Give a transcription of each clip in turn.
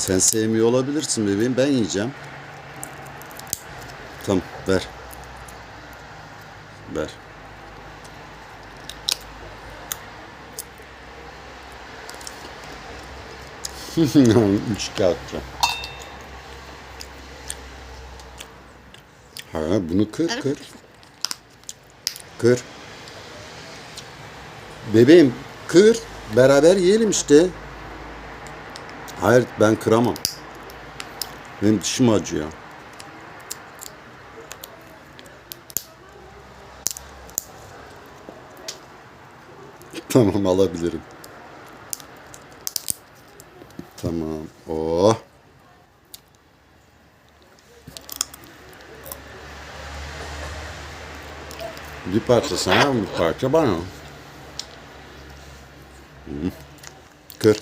Sen sevmiyor olabilirsin bebeğim. Ben yiyeceğim. Tamam ver. Ver. Üç kağıtçı. Ha bunu kır kır. Kır. Bebeğim kır. Beraber yiyelim işte. Hayır ben kıramam. Benim dişim acıyor. Tamam alabilirim. Tamam. Oh. Bir parça sana, bir parça bana. Kır.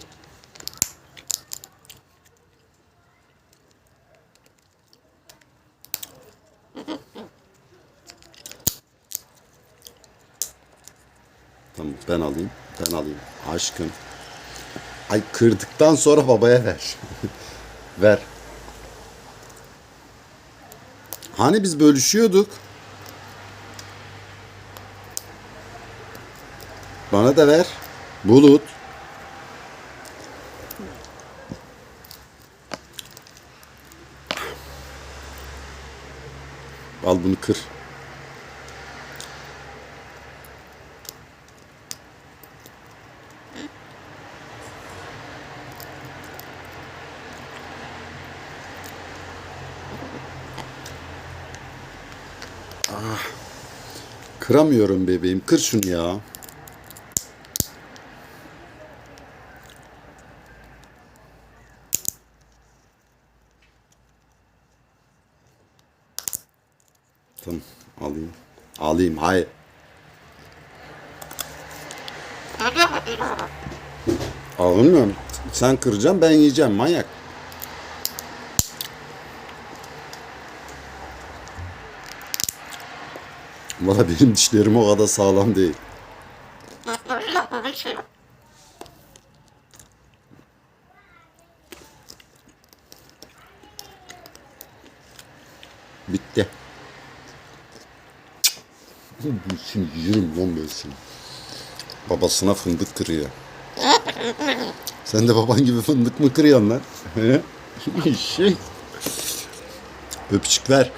Tamam ben alayım. Ben alayım. Aşkım. Ay kırdıktan sonra babaya ver. ver. Hani biz bölüşüyorduk. Bana da ver. Bulut. Al bunu kır. Kıramıyorum bebeğim. Kır şunu ya. Tamam alayım. Alayım hayır. Almıyorum. Sen kıracaksın ben yiyeceğim manyak. Valla benim dişlerim o kadar sağlam değil. Bitti. Şimdi yerim lan ben seni. Babasına fındık kırıyor. Sen de baban gibi fındık mı kırıyorsun lan? Şey. Öpücük ver.